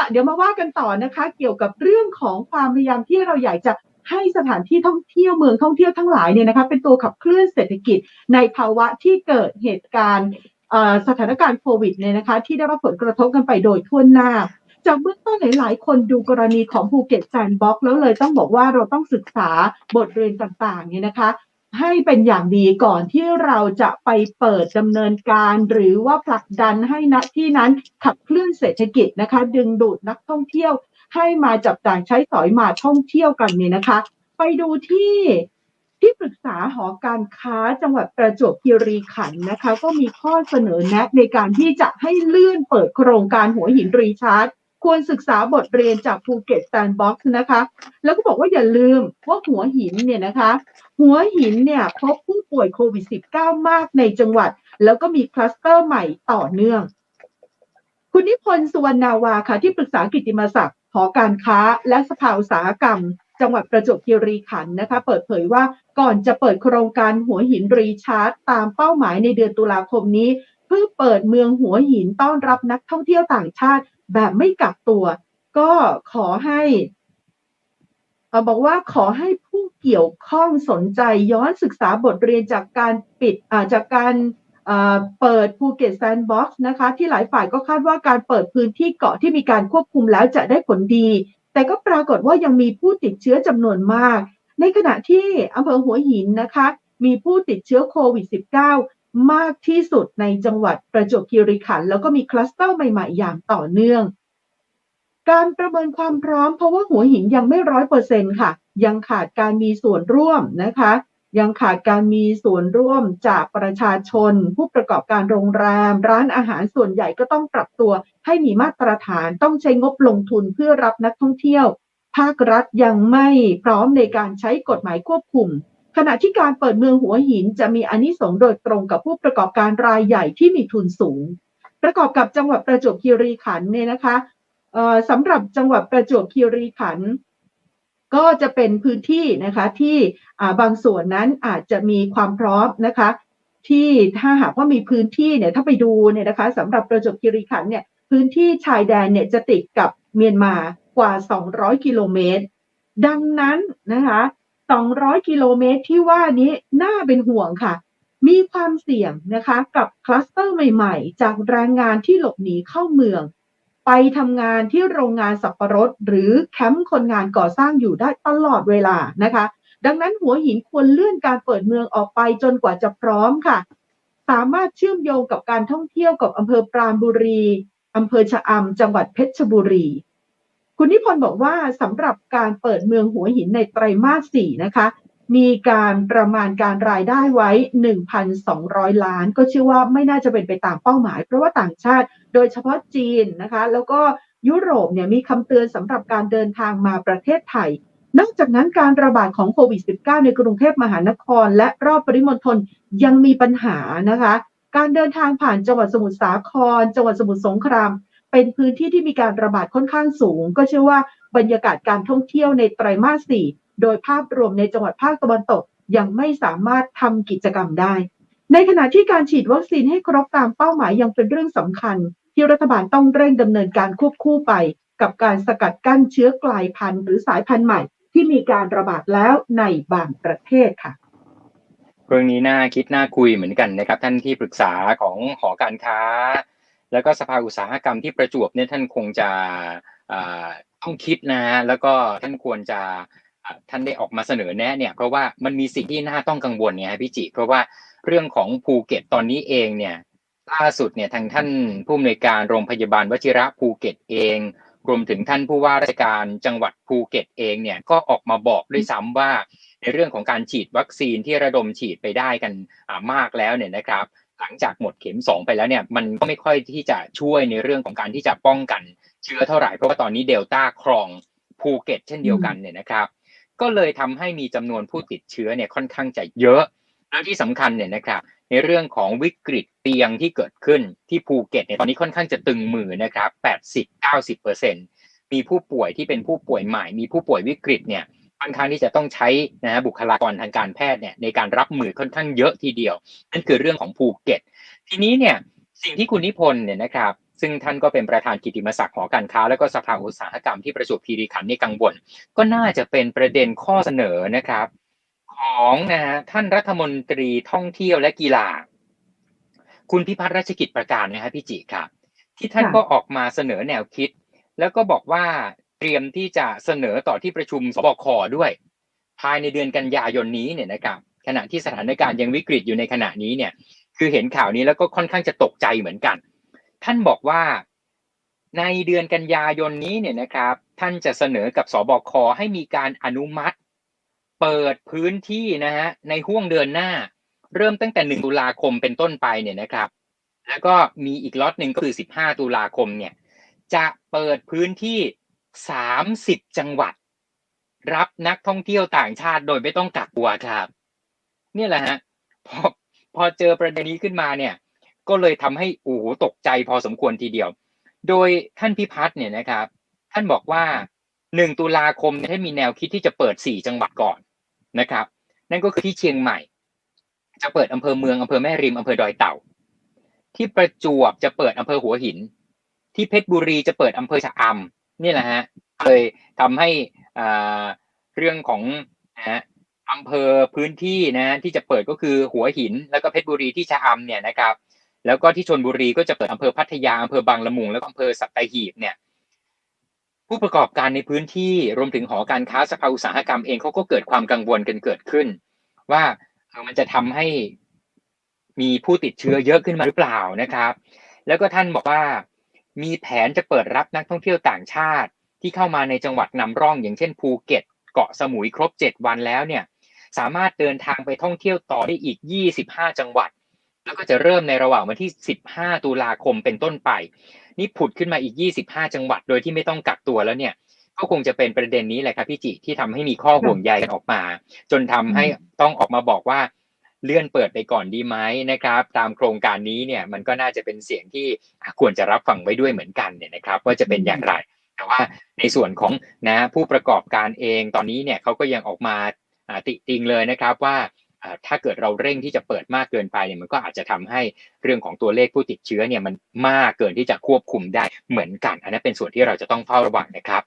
ละเดี๋ยวมาว่ากันต่อนะคะ เกี่ยวกับเรื่องของความพยายามที่เราอยากจะให้สถานที่ท่องเที่ยวเมืองท่องเที่ยวทั้งหลายเนี่ยนะคะเป็นตัวขับเคลื่อนเศรษฐกิจในภาวะที่เกิดเหตุการณ์สถานการณ์โควิดเนี่ยนะคะที่ได้รับผลกระทบกันไปโดยทั่วหน้า จากเบื้องต้นหลาย ๆ คนดูกรณีของภูเก็ตแซนด์บ็อกแล้วเลยต้องบอกว่าเราต้องศึกษาบทเรียนต่างๆเนี่ยนะคะ ให้เป็นอย่างดีก่อนที่เราจะไปเปิดดำเนินการ หรือว่าผลักดันให้ณที่นั้นขับเคลื่อนเศรษฐกิจนะคะ ดึงดูดนักท่องเที่ยว ให้มาจับจ่ายใช้สอยมาท่องเที่ยวกันเนี่ยนะคะ ไปดูที่ที่ปรึกษาหอการค้าจังหวัดประจวบคีรีขันธ์นะคะ ก็มีข้อเสนอแนะในการที่จะให้เลื่อนเปิดโครงการหัวหินรีชาร์จ ควรศึกษาบทเรียนจากภูเก็ตแซนด์บ็อกซ์นะคะ แล้วก็บอกว่าอย่าลืมว่าหัวหินเนี่ยนะคะ หัวหินเนี่ยพบผู้ป่วยโควิด -19 มากในจังหวัด แล้วก็มีคลัสเตอร์ใหม่ต่อเนื่อง คุณนิพนธ์สุวรรณาวาค่ะ ที่ปรึกษากิตติมศักดิ์หอการค้า และสภาอุตสาหกรรม จังหวัดประจวบคีรีขันธ์นะคะ เปิดเผยว่าก่อนจะเปิดโครงการหัวหินรีชาร์จ ตามเป้าหมายในเดือนตุลาคมนี้เพื่อเปิดเมืองหัวหินต้อนรับนักท่องเที่ยวต่างชาติ แบบไม่กักตัว ก็ขอให้เอ่อบอกว่าขอให้ผู้เกี่ยวข้องสนใจย้อนศึกษาบทเรียนจากการปิดอาจากการเปิดภูเก็ตแซนด์บ็อกซ์นะคะ ที่หลายฝ่ายก็คาดว่าการเปิดพื้นที่เกาะที่มีการควบคุมแล้วจะได้ผลดี แต่ก็ปรากฏว่ายังมีผู้ติดเชื้อจำนวนมาก ในขณะที่อำเภอหัวหินนะคะ มีผู้ติดเชื้อโควิด -19 มากที่สุดในจังหวัดประจวบคีรีขันธ์แล้วก็มีคลัสเตอร์ใหม่ๆ อย่างต่อเนื่อง การประเมินความพร้อมเพราะว่าหัวหินยังไม่ร้อยเปอร์เซ็นค่ะ ยังขาดการมีส่วนร่วมนะคะ ยังขาดการมีส่วนร่วมจากประชาชน ผู้ประกอบการโรงแรม ร้านอาหารส่วนใหญ่ก็ต้องปรับตัว ให้มีมาตรฐานต้องใช้งบลงทุนเพื่อรับนักท่องเที่ยว ภาครัฐยังไม่พร้อมในการใช้กฎหมายควบคุม ขณะที่การเปิดเมืองหัวหินจะมีอานิสงส์โดยตรงกับผู้ประกอบการรายใหญ่ที่มีทุนสูง ประกอบกับจังหวัดประจวบคีรีขันธ์เนี่ยนะคะสำหรับจังหวัดประจวบคีรีขันธ์ก็จะเป็นพื้นที่นะคะที่บางส่วนนั้นอาจจะมีความพร้อมนะคะ ที่ถ้าหากว่ามีพื้นที่เนี่ยถ้าไปดูเนี่ยนะคะสำหรับประจวบคีรีขันธ์เนี่ยพื้นที่ชายแดนเนี่ยจะติดกับเมียนมากว่า 200 กิโลเมตร ดังนั้นนะคะ 200 กิโลเมตรที่ว่านี้น่าเป็นห่วงค่ะ มีความเสี่ยงนะคะกับคลัสเตอร์ใหม่ๆ จากแรงงานที่หลบหนีเข้าเมือง ไปทำงานที่โรงงานสับปะรด หรือแคมป์คนงานก่อสร้างอยู่ได้ตลอดเวลานะคะ ดังนั้นหัวหินควรเลื่อนการเปิดเมืองออกไปจนกว่าจะพร้อมค่ะ สามารถเชื่อมโยงกับการท่องเที่ยวกับอำเภอปราณบุรีอำเภอชะอำจังหวัดเพชรบุรี คุณนิพนธ์บอกว่าสำหรับการเปิดเมืองหัวหินในไตรมาส4นะคะ มีการประมาณการรายได้ไว้ 1,200 ล้าน ก็เชื่อว่าไม่น่าจะเป็นไปตามเป้าหมาย เพราะว่าต่างชาติโดยเฉพาะจีนนะคะ แล้วก็ยุโรปเนี่ยมีคำเตือนสำหรับการเดินทางมาประเทศไทยนอกจากนั้นการระบาดของโควิด -19 ในกรุงเทพมหานคร และรอบปริมณฑลยังมีปัญหานะคะ การเดินทางผ่านจังหวัดสมุทรสาคร จังหวัดสมุทรสงคราม เป็นพื้นที่ที่มีการระบาดค่อนข้างสูง ก็เชื่อว่าบรรยากาศการท่องเที่ยวในไตรมาส 4 โดยภาพรวมในจังหวัดภาคตะวันตก ยังไม่สามารถทำกิจกรรมได้ ในขณะที่การฉีดวัคซีนให้ครบตามเป้าหมายยังเป็นเรื่องสำคัญ ที่รัฐบาลต้องเร่งดำเนินการควบคู่ไป กับการสกัดกั้นเชื้อกลายพันธุ์หรือสายพันธุ์ใหม่ ที่มีการระบาดแล้วในบางประเทศค่ะเรื่องนี้น่าคิดน่าคุยเหมือนกันนะครับ ท่านที่ปรึกษาของหอการค้า แล้วก็สภาอุตสาหกรรมที่ประจวบเนี่ยท่านคงจะอ่าต้องคิดนะแล้วก็ท่านควรจะท่านได้ออกมาเสนอแนะเนี่ยเพราะว่ามันมีสิ่งที่น่าต้องกังวลเนี่ยพี่จิ เพราะว่าเรื่องของภูเก็ตตอนนี้เองเนี่ยล่าสุดเนี่ยทางท่านผู้อำนวยการโรงพยาบาลวชิระภูเก็ตเองรวมถึงท่านผู้ว่าราชการจังหวัดภูเก็ตเองเนี่ยก็ออกมาบอกด้วยซ้ำว่าในเรื่องของการฉีดวัคซีนที่ระดมฉีดไปได้กันอ่ามากแล้วเนี่ยนะครับ หลังจากหมดเข็ม 2 ไปแล้วเนี่ยมันก็ไม่ค่อยที่จะช่วยในเรื่องของการที่จะป้องกันเชื้อเท่าไหร่เพราะว่าตอนนี้เดลต้าครองภูเก็ตเช่นเดียวกันเนี่ยนะครับ ก็เลยทำให้มีจำนวนผู้ติดเชื้อเนี่ยค่อนข้างจะเยอะแล้วที่สำคัญเนี่ยนะครับ ในเรื่องของวิกฤตเตียงที่เกิดขึ้นที่ภูเก็ตเนี่ยตอนนี้ค่อนข้างจะตึงมือนะครับ 80-90%มีผู้ป่วยที่เป็นผู้ป่วยใหม่ มีผู้ป่วยวิกฤตเนี่ย ค่อนข้างที่จะต้องใช้นะฮะบุคลากรทางการแพทย์เนี่ยในการรับมือค่อนข้างเยอะทีเดียว นั่นคือเรื่องของภูเก็ต ทีนี้เนี่ยสิ่งที่คุณนิพนธ์เนี่ยนะครับซึ่งท่านก็เป็นประธานกิตติมศักดิ์หอการค้า และก็สภาอุตสาหกรรมที่ประจวบคีรีขันธ์นี่กังวลก็น่าจะเป็นประเด็นข้อเสนอนะครับ ของนะฮะท่านรัฐมนตรีท่องเที่ยวและกีฬา คุณพิพัฒน์รัชกิจประการนะฮะพี่จิครับที่ท่านค่ะก็ออกมาเสนอแนวคิด แล้วก็บอกว่า เตรียมที่จะเสนอต่อที่ประชุมสบคด้วย ภายในเดือนกันยายนนี้เนี่ยนะครับขณะที่สถานการณ์ยังวิกฤตอยู่ในขณะนี้เนี่ยคือเห็นข่าวนี้แล้วก็ค่อนข้างจะตกใจเหมือนกัน ท่านบอกว่าในเดือนกันยายนนี้เนี่ยนะครับ ท่านจะเสนอกับสบคให้มีการอนุมัติ เปิดพื้นที่นะฮะในห่วงเดือนหน้า เริ่มตั้งแต่หนึ่งตุลาคมเป็นต้นไปเนี่ยนะครับ แล้วก็มีอีกล็อตหนึ่งก็คือสิบห้าตุลาคมเนี่ยจะเปิดพื้นที่ สามสิบจังหวัด รับนักท่องเที่ยวต่างชาติโดยไม่ต้องกักตัวครับ เนี่ยแหละฮะพอพอเจอประเด็นนี้ขึ้นมาเนี่ย ก็เลยทำให้โอ้โหตกใจพอสมควรทีเดียว โดยท่านพิพัฒน์เนี่ยนะครับ ท่านบอกว่าหนึ่งตุลาคมท่านมีแนวคิดที่จะเปิดสี่จังหวัดก่อนนะครับ นั่นก็คือที่เชียงใหม่ จะเปิดอำเภอเมืองอำเภอแม่ริมอำเภอดอยเต่า ที่ประจวบจะเปิดอำเภอหัวหิน ที่เพชรบุรีจะเปิดอำเภอชะอำ นี่แหละฮะเลยทำให้อ่าเรื่องของนะฮะอำเภอพื้นที่นะที่จะเปิดก็คือหัวหิน แล้วก็เพชรบุรีที่ชะอำเนี่ยนะครับ แล้วก็ที่ชนบุรีก็จะเปิดอำเภอพัทยาอำเภอบางละมุงแล้วก็อำเภอสัตหีบเนี่ยผู้ประกอบการในพื้นที่รวมถึงหอการค้าสภาอุตสาหกรรมเองเขาก็เกิดความกังวลกันเกิดขึ้น ว่ามันจะทำให้มีผู้ติดเชื้อเยอะขึ้นมาหรือเปล่านะครับ แล้วก็ท่านบอกว่า มีแผนจะเปิดรับนักท่องเที่ยวต่างชาติ ที่เข้ามาในจังหวัดนำร่อง อย่างเช่นภูเก็ต เกาะสมุยครบ 7 วันแล้วเนี่ยสามารถเดินทางไปท่องเที่ยวต่อได้อีก 25 จังหวัด แล้วก็จะเริ่มในระหว่างวันที่ 15 ตุลาคมเป็นต้นไป นี่ผุดขึ้นมาอีก 25 จังหวัด โดยที่ไม่ต้องกักตัวแล้วเนี่ยก็คงจะเป็นประเด็นนี้แหละครับพี่จิที่ทำให้มีข้อห่วงใยกันออกมา จนทำให้ต้องออกมาบอกว่า เลื่อนเปิดไปก่อนดีไหมนะครับ ตามโครงการนี้เนี่ยมันก็น่าจะเป็นเสียงที่ควรจะรับฟังไว้ด้วยเหมือนกันเนี่ยนะครับ ว่าจะเป็นอย่างไร แต่ว่าในส่วนของนะผู้ประกอบการเองตอนนี้เนี่ยเขาก็ยังออกมาติติงเลยนะครับว่าอ่าถ้าเกิดเราเร่งที่จะเปิดมากเกินไปเนี่ยมันก็อาจจะทำให้เรื่องของตัวเลขผู้ติดเชื้อเนี่ยมันมากเกินที่จะควบคุมได้เหมือนกัน อันนั้นเป็นส่วนที่เราจะต้องเฝ้าระวังนะครับ